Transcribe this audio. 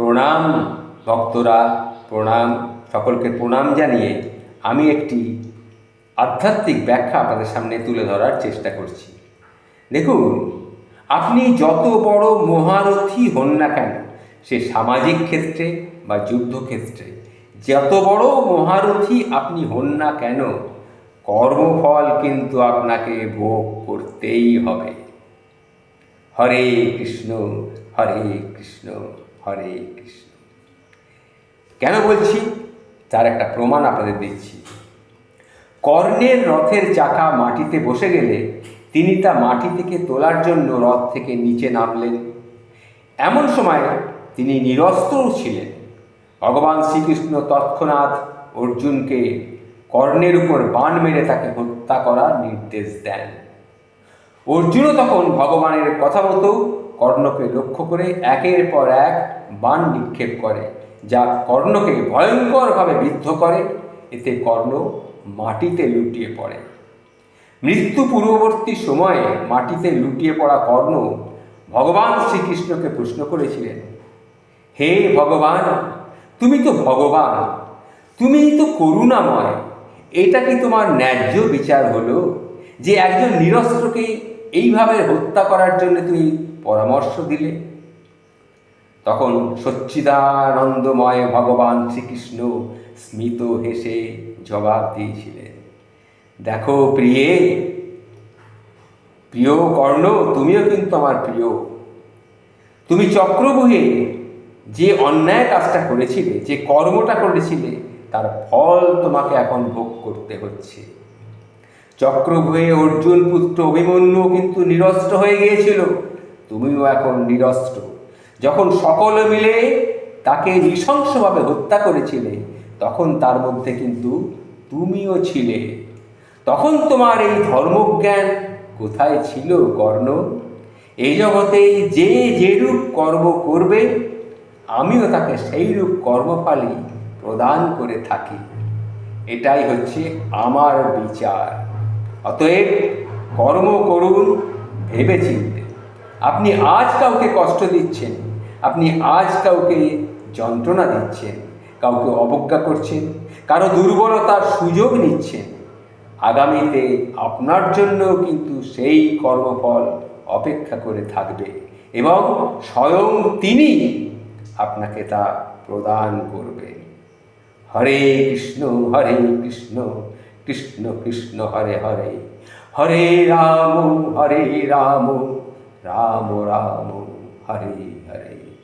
প্রণাম ভক্তরা, প্রণাম সকলকে প্রণাম জানিয়ে আমি একটি আধ্যাত্মিক ব্যাখ্যা আপনাদের সামনে তুলে ধরার চেষ্টা করছি। দেখুন, আপনি যত বড় মহারথী হন না কেন, সে সামাজিক ক্ষেত্রে বা যুদ্ধক্ষেত্রে, যত বড় মহারথী আপনি হন না কেন, কর্মফল কিন্তু আপনাকে ভোগ করতেই হবে। হরে কৃষ্ণ হরে কৃষ্ণ। হরে কৃষ্ণ। কেন বলছি? তার একটা প্রমাণ আপনাদের দিচ্ছি। কর্ণের রথের চাকা মাটিতে বসে গেলে তিনি তা মাটি থেকে তোলার জন্য রথ থেকে নিচে নামলেন। এমন সময় তিনি নিরস্ত্রও ছিলেন। ভগবান শ্রীকৃষ্ণ তৎক্ষণাৎ অর্জুনকে কর্ণের উপর বাণ মেরে তাকে হত্যা করার নির্দেশ দেন। অর্জুনও তখন ভগবানের কথা মতো কর্ণকে লক্ষ্য করে একের পর এক বাণ নিক্ষেপ করে, যা কর্ণকে ভয়ঙ্করভাবে বিদ্ধ করে। এতে কর্ণ মাটিতে লুটিয়ে পড়ে। মৃত্যু পূর্ববর্তী সময়ে মাটিতে লুটিয়ে পড়া কর্ণ ভগবান শ্রীকৃষ্ণকে প্রশ্ন করেছিলেন, হে ভগবান, তুমি তো ভগবান তুমি তো করুণাময়। এটা কি তোমার ন্যায্য বিচার হলো যে একজন নিরস্ত্রকে এইভাবে হত্যা করার জন্য তুমি পরামর্শ দিলে। তখন সচ্চিদানন্দময় ভগবান শ্রীকৃষ্ণ স্মিত হেসে জবাব দিয়েছিলেন, দেখো প্রিয়ে, প্রিয় কর্ণ, তুমিও কিন্তু আমার প্রিয়। তুমি চক্রবুহে যে অন্যায় কাজটা করেছিলে, যে কর্মটা করেছিলে, তার ফল তোমাকে এখন ভোগ করতে হচ্ছে। চক্রভুয়ে অর্জুন পুত্র অভিমন্যু কিন্তু নিরস্ত হয়ে গিয়েছিল। তুমিও এখন নিরস্ত্র। যখন সকলে মিলে তাকে নৃশংসভাবে হত্যা করেছিলে, তখন তার মধ্যে কিন্তু তুমিও ছিলে। তখন তোমার এই ধর্মজ্ঞান কোথায় ছিল, কর্ণ? এই জগতে যে যেরূপ কর্ম করবে, আমিও তাকে সেইরূপ কর্মফলই প্রদান করে থাকি। এটাই হচ্ছে আমার বিচার। অতএব কর্ম করুন ভেবে চিনতে আপনি আজ কাউকে কষ্ট দিচ্ছেন, আপনি আজ কাউকে যন্ত্রণা দিচ্ছেন, কাউকে অবজ্ঞা করছেন, কারও দুর্বলতার সুযোগ নিচ্ছেন, আগামীতে আপনার জন্য কিন্তু সেই কর্মফল অপেক্ষা করে থাকবে এবং স্বয়ং তিনি আপনাকে তা প্রদান করবেন হরে কৃষ্ণ হরে কৃষ্ণ কৃষ্ণ কৃষ্ণ, হরে হরে। হরে রাম হরে রাম। राम राम हरे हरे।